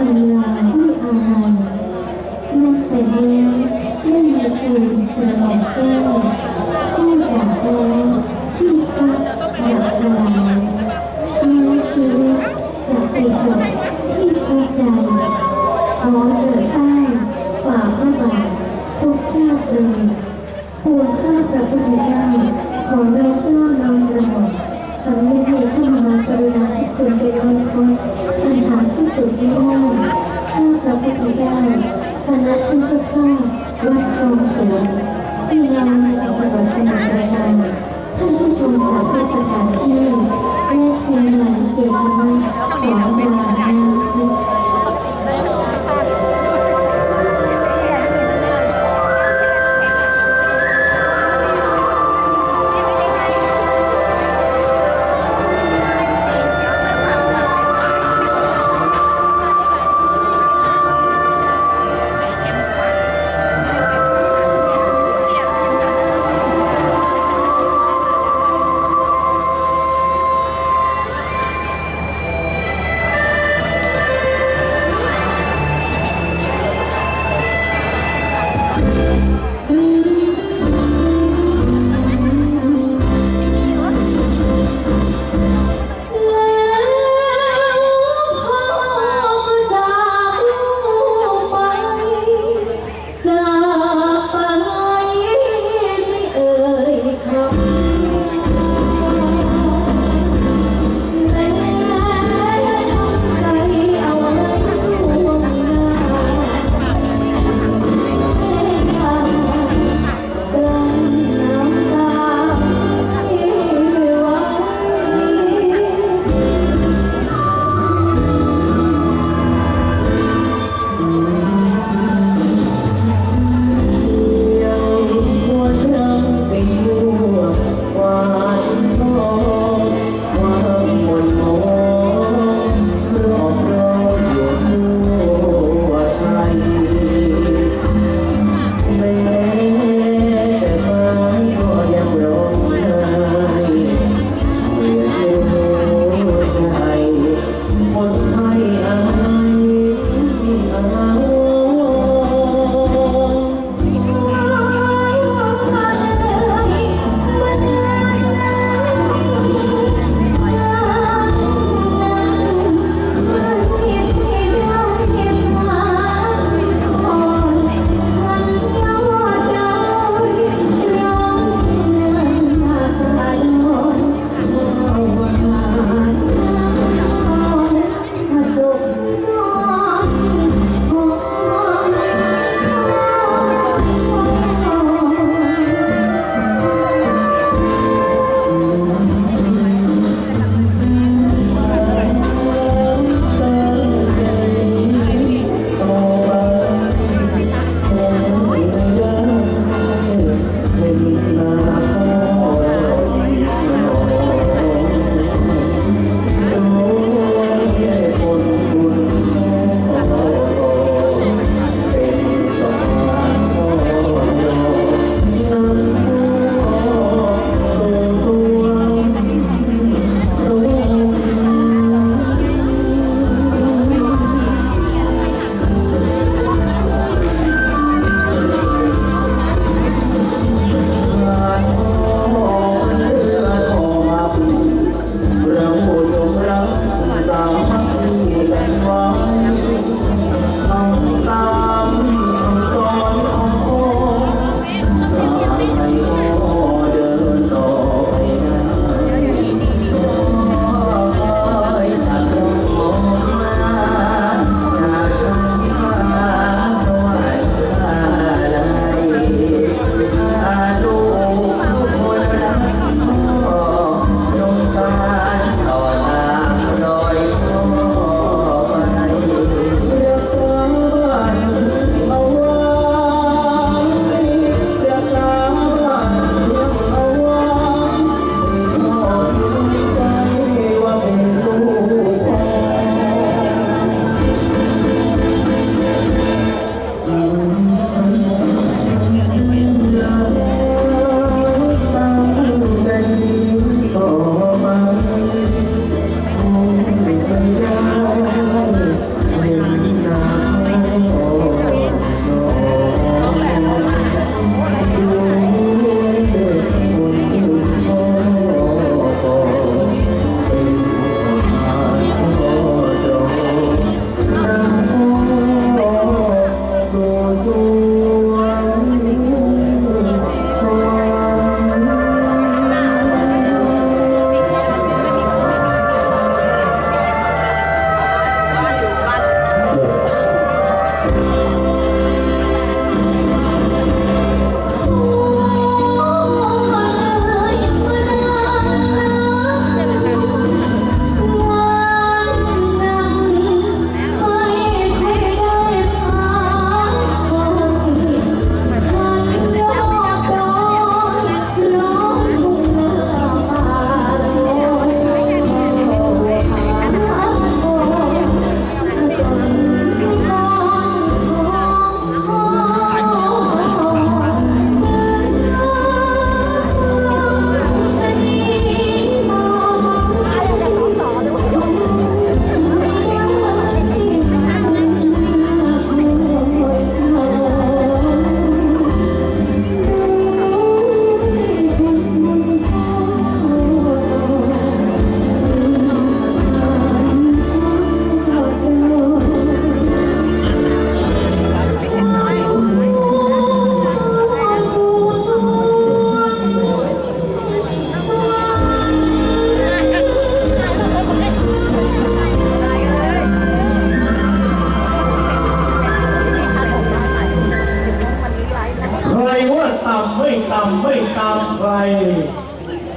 ปัญาด้วอานนท์นักแต่เนี้ยไม่มีระหม่อมแก้วผู้จากแล้วชื่อก็อยากจะลาเมื่อชีวิตจะไปจบที่พบใดขอเกิดใต้ฝ่าพระบาทุกชาติเลยพวงข้าพะพุทธเจ้ขอเรา from the Peter Sand Record.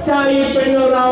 ใจเป็นเราเรา